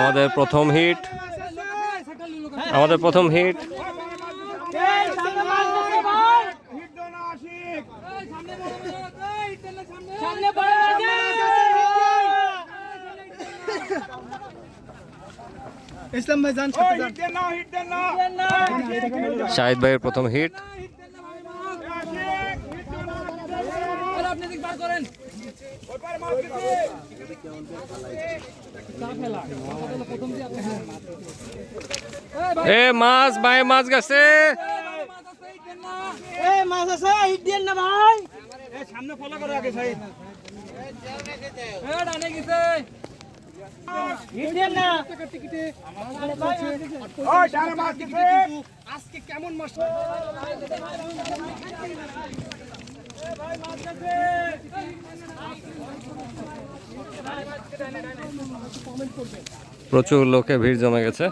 আমাদের প্রথম হিট। আমাদের প্রথম হিট। ইসলাম ভাই যান। শাহিদ ভাইয়ের প্রথম হিট। এ মাছ ভাই মাছ গেছে। এই মাছ আছে হিট দেন না ভাই। হিট দেন না। আজকে কেমন মাছ? প্রচুর লোকে ভিড় জমে গেছে।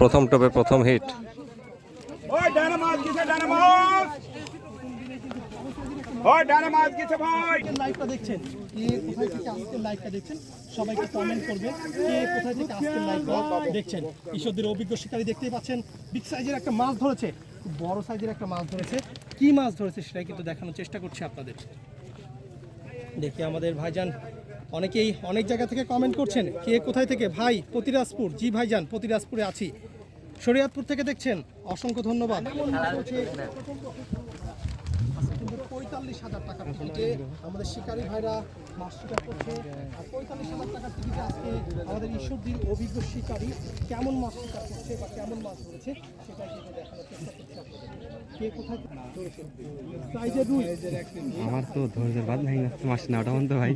প্রথম টপে প্রথম হিট। লাইভটা দেখছেন? কে কোথায় থেকে আজকের লাইভটা দেখছেন? সবাইকে কমেন্ট করবেন কে কোথায় থেকে আজকের লাইভটা দেখছেন? ঈশ্বরদের অভিজ্ঞ শিকারী দেখতেই পাচ্ছেন। বিগ সাইজের একটা মাছ ধরেছে। বড় সাইজের একটা মাছ ধরেছে। কি মাছ ধরেছে সেটাই কিন্তু দেখানোর চেষ্টা করছি আপনাদের। দেখি আমাদের ভাইজান, অনেকেই অনেক জায়গা থেকে কমেন্ট করছেন, কে কোথায় থেকে? ভাই পতিরাজপুর জি ভাইজান পতিরাজপুরে আছি। শরীয়তপুর থেকে দেখছেন, অসংখ্য ধন্যবাদ। আমাদের ভাইরা অভিজ্ঞ শিকারী কেমন করছে বা কেমন মাছ সেটাই দেখানোর চেষ্টা করছে কে কোথায় আমার তো ধৈর্যের বাদ নাই মাস না ওটা বন্ধ ভাই।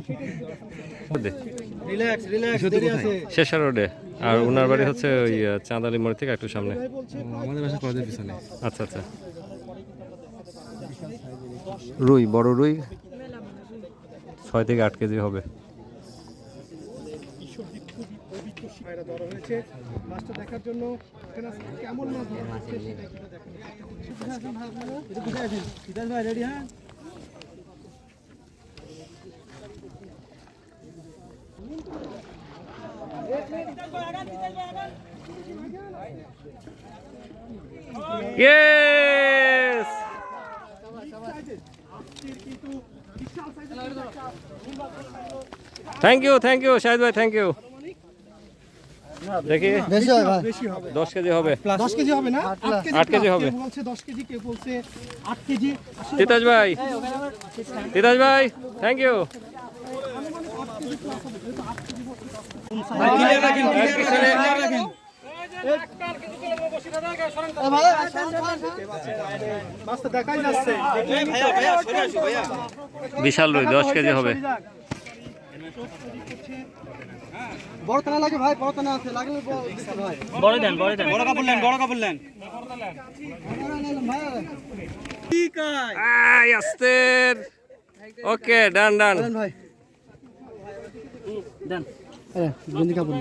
রিল্যাক্স রিল্যাক্স দেরি আছে। শেষা রোডে। আর ওনার বাড়ি হচ্ছে ওই চাঁদালি মোড় থেকে একটু সামনে। আমাদের বাসা কলেজের পিছনে। আচ্ছা আচ্ছা। রুই বড় রুই? ছয় থেকে আট কেজি হবে। দেখার জন্য কেমন মাছ ধরা হচ্ছে সেটাই কিন্তু দেখানোর চেষ্টা করছি। ভাই রেডি হ্যাঁ ইয়েস কিন্তু বিশাল সাইজের একটা থ্যাংক ইউ থ্যাংক ইউ দেখি। বেশি হবে বেশি দশ কেজি হবে। দশ কেজি হবে না? আট কেজি হবে। বলছে দশ কেজি কেউ বলছে আট কেজি। ভাই। তিতাস ভাই থ্যাংক ইউ বিশাল রুই দশ কেজি হবে। বড় টানা লাগে ভাই বড় টানা আছে লাগলে ভাই। বড় কাপড় নেন বড় কাপড় নেন। আই আস্তের। Okay done done. ভাই। দেন। বন্ধু কাপড়